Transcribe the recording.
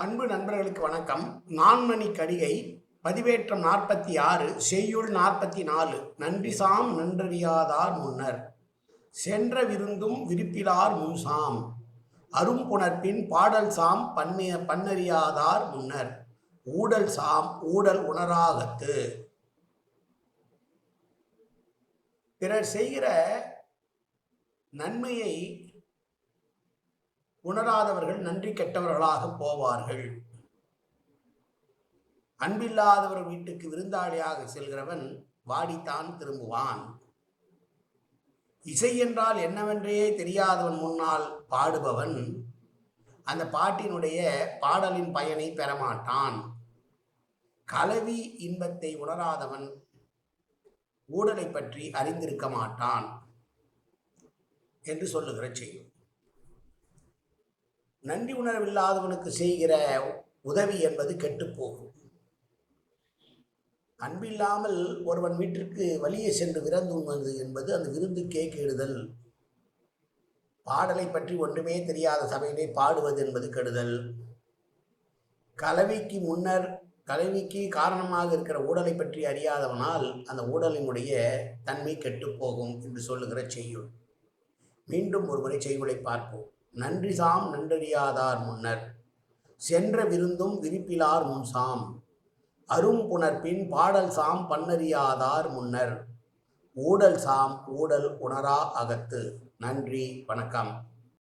அன்பு நண்பர்களுக்கு வணக்கம். நான்மணி கடிகை பதிவேற்றம் நாற்பத்தி ஆறு செய்யுள் நாற்பத்தி நாலு நன்றிசாம் நன்றறியாதார் முன்னர். சென்ற விருந்தும் விருப்பிலார் முன்சாம் அரும்புணர்ப்பின் பாடல் சாம் பன்னிய பன்னறியாதார் முன்னர். ஊடல் சாம் ஊடல் உணராகத்து. பிறர் செய்கிற நன்மையை உணராதவர்கள் நன்றி கெட்டவர்களாக போவார்கள். அன்பில்லாதவர் வீட்டுக்கு விருந்தாளியாக செல்கிறவன் வாடித்தான் திரும்புவான். இசை என்றால் என்னவென்றே தெரியாதவன் முன்னால் பாடுபவன் அந்த பாட்டினுடைய பாடலின் பயனை பெறமாட்டான். கலவி இன்பத்தை உணராதவன் ஊடலை பற்றி அறிந்திருக்க மாட்டான். என்று சொல்லுகிற செய்யும் நன்றி உணர்வில்லாதவனுக்கு செய்கிற உதவி என்பது கெட்டுப்போகும். அன்பில்லாமல் ஒருவன் வீட்டிற்கு வழியே சென்று விருந்து என்பது அந்த விருந்துக்கே கெடுதல். பாடலை பற்றி ஒன்றுமே தெரியாத சபையிலே பாடுவது என்பது கெடுதல். கலவிக்கு முன்னர் கலவிக்கு காரணமாக இருக்கிற ஊடலை பற்றி அறியாதவனால் அந்த ஊடலினுடைய தன்மை கெட்டுப்போகும் என்று சொல்லுகிற செய்யுள். மீண்டும் ஒருமுறை செய்யுளை பார்ப்போம். நன்றி சாம் நன்றறியாதார் முன்னர். சென்ற விருந்தும் விரிப்பிலார் முன்சாம். அரும்புணர்ப்பின் பாடல் சாம் பன்னறியாதார் முன்னர். ஊடல் சாம் ஊடல் உணரா அகத்து. நன்றி வணக்கம்.